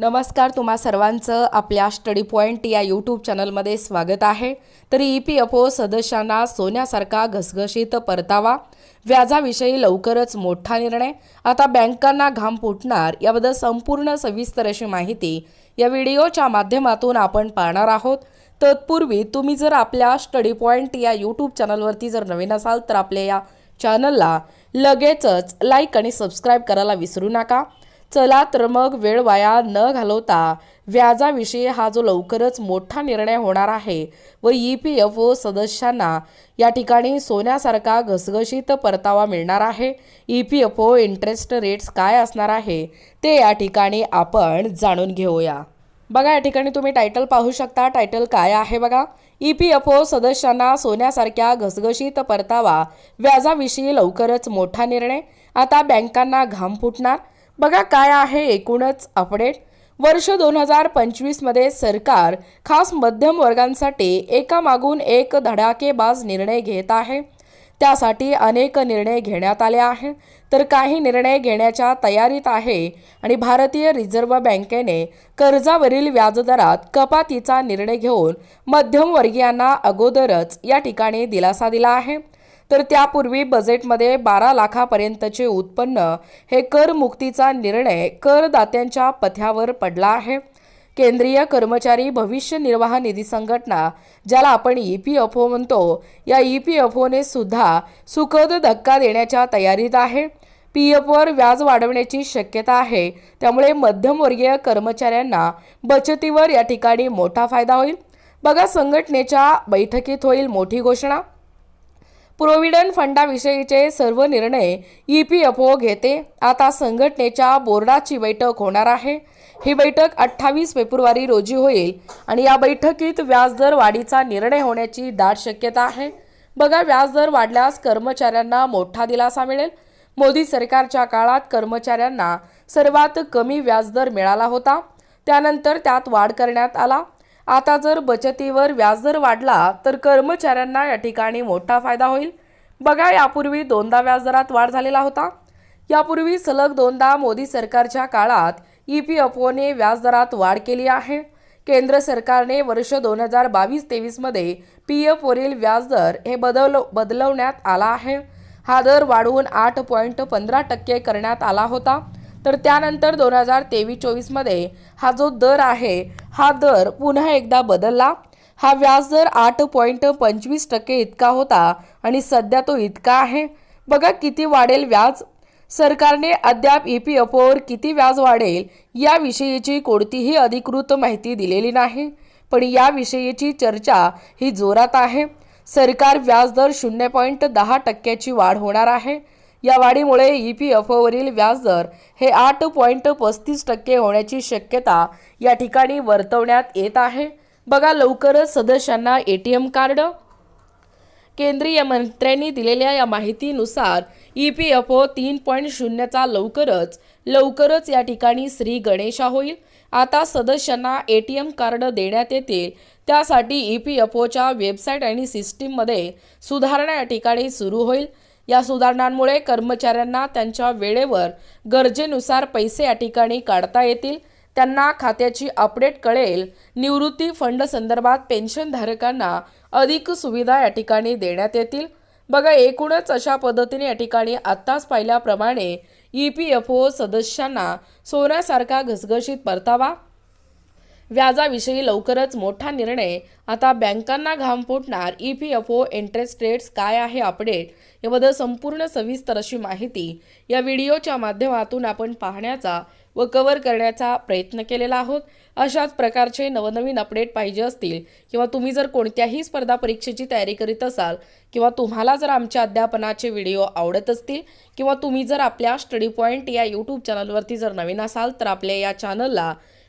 नमस्कार तुम्हा सर्वांचं आपल्या स्टडी पॉईंट या यूट्यूब चॅनलमध्ये स्वागत आहे. तरी ई पी एफ ओ सदस्यांना सोन्यासारखा घसघशीत परतावा. व्याजाविषयी लवकरच मोठा निर्णय. आता बँकांना घाम फुटणार याबद्दल संपूर्ण सविस्तर अशी माहिती या व्हिडिओच्या माध्यमातून आपण पाहणार आहोत. तत्पूर्वी तुम्ही जर आपल्या स्टडी पॉईंट या यूट्यूब चॅनलवरती जर नवीन असाल तर आपल्या या चॅनलला लगेचच लाईक आणि सबस्क्राईब करायला विसरू नका. चला तर मग वेळ वाया न घालवता व्याजाविषयी हा जो लवकरच मोठा निर्णय होणार आहे व ई पी एफ ओ सदस्यांना या ठिकाणी सोन्यासारखा घसघशीत परतावा मिळणार आहे. E P F O interest rates काय असणार आहे ते या ठिकाणी आपण जाणून घेऊया. बघा या ठिकाणी तुम्ही टायटल पाहू शकता. टायटल काय आहे बघा? ई पी एफ ओ सदस्यांना सोन्यासारख्या घसघशीत परतावा व्याजाविषयी लवकरच मोठा निर्णय. आता बँकांना घाम फुटणार. बघा काय आहे एकूणच अपडेट. वर्ष दोन हजार पंचवीसमध्ये सरकार खास मध्यम वर्गांसाठी एकामागून एक धडाकेबाज निर्णय घेत आहे. त्यासाठी अनेक निर्णय घेण्यात आले आहेत तर काही निर्णय घेण्याच्या तयारीत आहे आणि भारतीय रिझर्व्ह बँकेने कर्जावरील व्याजदरात कपातीचा निर्णय घेऊन मध्यमवर्गीयांना अगोदरच या ठिकाणी दिलासा दिला आहे. तर त्यापूर्वी बजेटमध्ये बारा लाखापर्यंतचे उत्पन्न हे करमुक्तीचा निर्णय करदात्यांच्या पथ्यावर पडला आहे. केंद्रीय कर्मचारी भविष्य निर्वाह निधी संघटना ज्याला आपण ई पी एफ ओ म्हणतो या ई पी एफ ओने सुद्धा सुखद धक्का देण्याच्या तयारीत आहे. पी एफवर व्याज वाढवण्याची शक्यता आहे. त्यामुळे मध्यमवर्गीय कर्मचाऱ्यांना बचतीवर या ठिकाणी मोठा फायदा होईल. बघा संघटनेच्या बैठकीत होईल मोठी घोषणा. प्रोव्हिडंट फंडाविषयीचे सर्व निर्णय ई पी एफ ओ घेते. आता संघटनेच्या बोर्डाची बैठक होणार आहे. ही बैठक अठ्ठावीस फेब्रुवारी रोजी होईल आणि या बैठकीत व्याजदर वाढीचा निर्णय होण्याची दाट शक्यता आहे. बघा व्याजदर वाढल्यास कर्मचाऱ्यांना मोठा दिलासा मिळेल. मोदी सरकारच्या काळात कर्मचाऱ्यांना सर्वात कमी व्याजदर मिळाला होता. त्यानंतर त्यात वाढ करण्यात आला. आता जर बचतीवर व्याजदर वाढला तर कर्मचाऱ्यांना या ठिकाणी मोठा फायदा होईल. बघा यापूर्वी दोनदा व्याजदरात वाढ झालेला होता. यापूर्वी सलग दोनदा मोदी सरकारच्या काळात ई पी एफ ओने व्याजदरात वाढ केली आहे. केंद्र सरकारने वर्ष दोन हजार बावीस तेवीसमध्ये पी एफवरील व्याजदर हे बदल बदलवण्यात आला आहे. हा दर वाढवून आठ पॉईंट पंधरा टक्के करण्यात आला होता. तर त्यानंतर दोन हजार तेवीस चोवीसमध्ये हा जो दर आहे हा दर पुन्हा एकदा बदलला. हा व्याजदर आठ पॉईंट पंचवीस टक्के इतका होता आणि सध्या तो इतका आहे. बघा किती वाढेल व्याज. सरकारने अद्याप ई पी एफ ओवर किती व्याज वाढेल याविषयीची कोणतीही अधिकृत माहिती दिलेली नाही. पण याविषयीची चर्चा ही जोरात आहे. सरकार व्याजदर शून्य पॉईंट दहा टक्क्याची वाढ होणार आहे. या वाढीमुळे ई पी एफ ओवरील व्याजदर हे आठ पॉईंट पस्तीस टक्के होण्याची शक्यता या ठिकाणी वर्तवण्यात येत आहे. बघा लवकरच सदस्यांना ए टी एम कार्ड. केंद्रीय मंत्र्यांनी दिलेल्या या माहितीनुसार ई पी एफ ओ तीन पॉईंट शून्यचा लवकरच लवकरच या ठिकाणी श्री गणेशा होईल. आता सदस्यांना ए टी एम कार्ड देण्यात येतील त्यासाठी ई पी एफ ओच्या वेबसाईट आणि सिस्टीममध्ये सुधारणा या ठिकाणी सुरू होईल. या सुधारणांमुळे कर्मचाऱ्यांना त्यांच्या वेळेवर गरजेनुसार पैसे या ठिकाणी काढता येतील. त्यांना खात्याची अपडेट कळेल. निवृत्ती फंड संदर्भात पेन्शनधारकांना अधिक सुविधा या ठिकाणी देण्यात येतील. बघा एकूणच अशा पद्धतीने या ठिकाणी आत्ताच पाहिल्याप्रमाणे ई पी एफ ओ सदस्यांना सोन्यासारखा घसघशीत परतावा व्याजाविषयी लवकरच मोठा निर्णय. आता बँकांना घाम फुटणार. E P F O interest rates काय आहे अपडेट याबद्दल संपूर्ण सविस्तर अशी माहिती या व्हिडिओच्या माध्यमातून आपण पाहण्याचा व कव्हर करण्याचा प्रयत्न केलेला आहोत. अशाच प्रकारचे नवनवीन अपडेट पाहिजे असतील किंवा तुम्ही जर कोणत्याही स्पर्धा परीक्षेची तयारी करीत असाल किंवा तुम्हाला जर आमच्या अध्यापनाचे व्हिडिओ आवडत असतील किंवा तुम्ही जर आपल्या स्टडी पॉईंट या यूट्यूब चॅनलवरती जर नवीन असाल तर आपल्या या चॅनलला